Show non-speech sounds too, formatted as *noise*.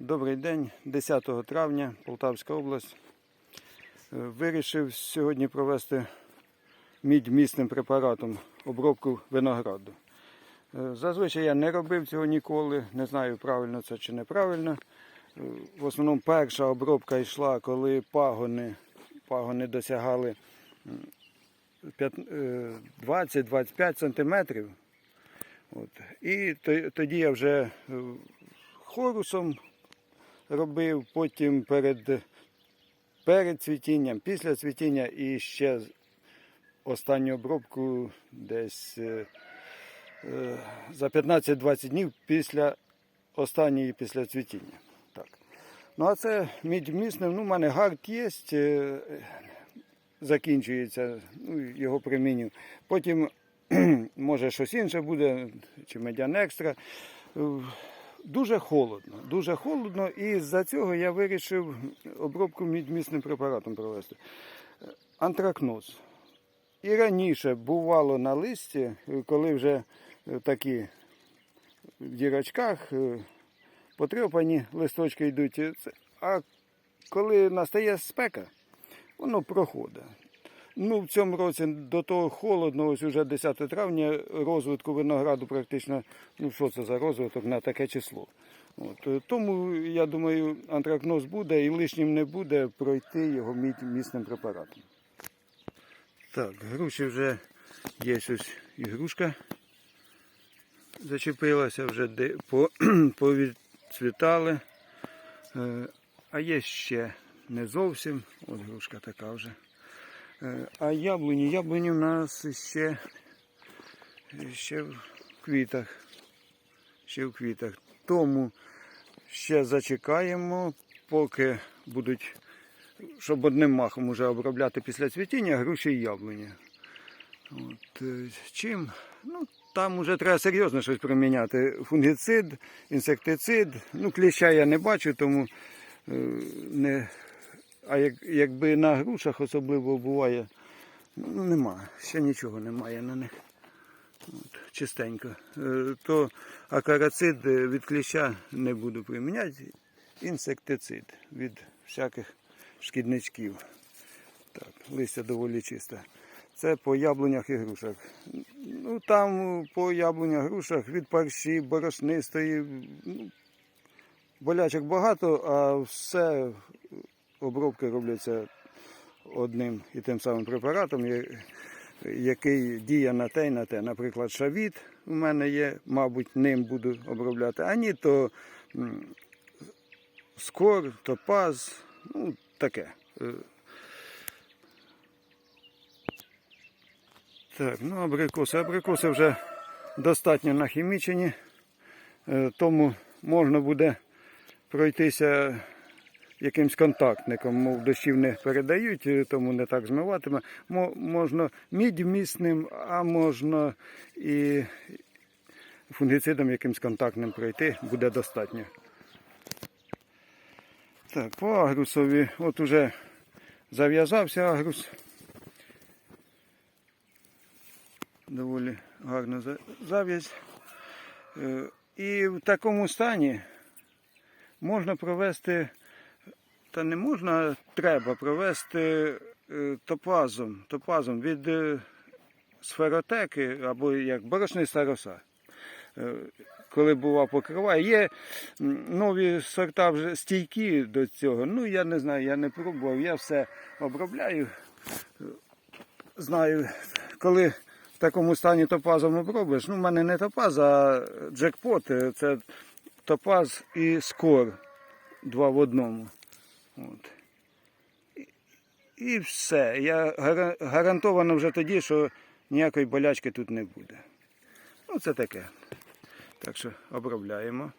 Добрий день, 10 травня, Полтавська область. Е, Вирішив сьогодні провести мідьмісним препаратом обробку винограду. Е, Зазвичай я не робив цього ніколи, не знаю, правильно це чи неправильно. Е, В основному перша обробка йшла, коли пагони, пагони досягали м, п'ят- е, 20-25 сантиметрів. От. І тоді я вже хорусом робив, потім перед, перед цвітінням, після цвітіння і ще останню обробку десь е, е, за 15-20 днів після останньої після цвітіння. Так. Ну а це мідьмісним, ну, в мене гард є, е, закінчується, ну, його приміню. Потім *clears throat* може щось інше буде, чи медян екстра. Дуже холодно, дуже холодно, і з-за цього я вирішив обробку мідьмісним препаратом провести. Е, Антракноз. І раніше бувало на листі, е, коли вже е, такі в дірочках потрьопані листочки йдуть. А коли настає спека, воно проходить. Ну, в цьому році до того холодно, ось уже 10 травня, розвитку винограду практично, ну що це за розвиток на таке число. От, тому, я думаю, антракноз буде і лишнім не буде пройти його міцним препаратом. Так, груші вже є ось ігрушка. Зачепилася вже по, *clears throat* повідцвітали. Е, А є ще не зовсім. От грушка така вже. Е, А яблуні, яблуні в нас ще, ще в квітах. Ще в квітах. Тому ще зачекаємо, поки будуть, щоб одним махом уже обробляти після цвітіння груші і яблуні. От, е, чим? Ну, там вже треба серйозно щось приміняти. Фунгіцид, інсектицид. Ну, кліща я не бачу, тому е, не. А як, якби на грушах особливо буває, ну нема, ще нічого немає на них. От, чистенько. Е, То акарацид е, від кліща не буду приміняти. Інсектицид від всяких шкідничків. Так, листя доволі чисте. Це по яблунях і грушах. Ну там по яблунях грушах від парші, борошнистої. Ну, болячок багато, а все обробки робляться одним і тим самим препаратом, який діє на те і на те. Наприклад, шавіт у мене є, мабуть, ним буду обробляти. А ні, то скор, топаз, ну таке. Е, Так, ну абрикоси. Абрикоси вже достатньо нахімічені, е, тому можна буде пройтися якимсь контактником, мов дощів не передають, е, тому не так змиватиме. Мо- Можна мідьмісним, а можна і фунгіцидом якимсь контактним пройти, буде достатньо. Так, по агрусові, от уже зав'язався агрус. доволі гарна зав'язь. Е, І в такому стані можна провести, та не можна, треба провести е, топазом, топазом від е, сферотеки або як борошниста роса. Е, Коли бува покриває, є нові сорта вже стійкі до цього. Ну я не знаю, я не пробував, я все обробляю. Знаю, коли в такому стані топазом обробиш, ну в мене не топаз, а джекпот, це топаз і скор два в одному. От. І, і все. Я гарантовано вже тоді, що ніякої болячки тут не буде. Ну, це таке. Так що обробляємо.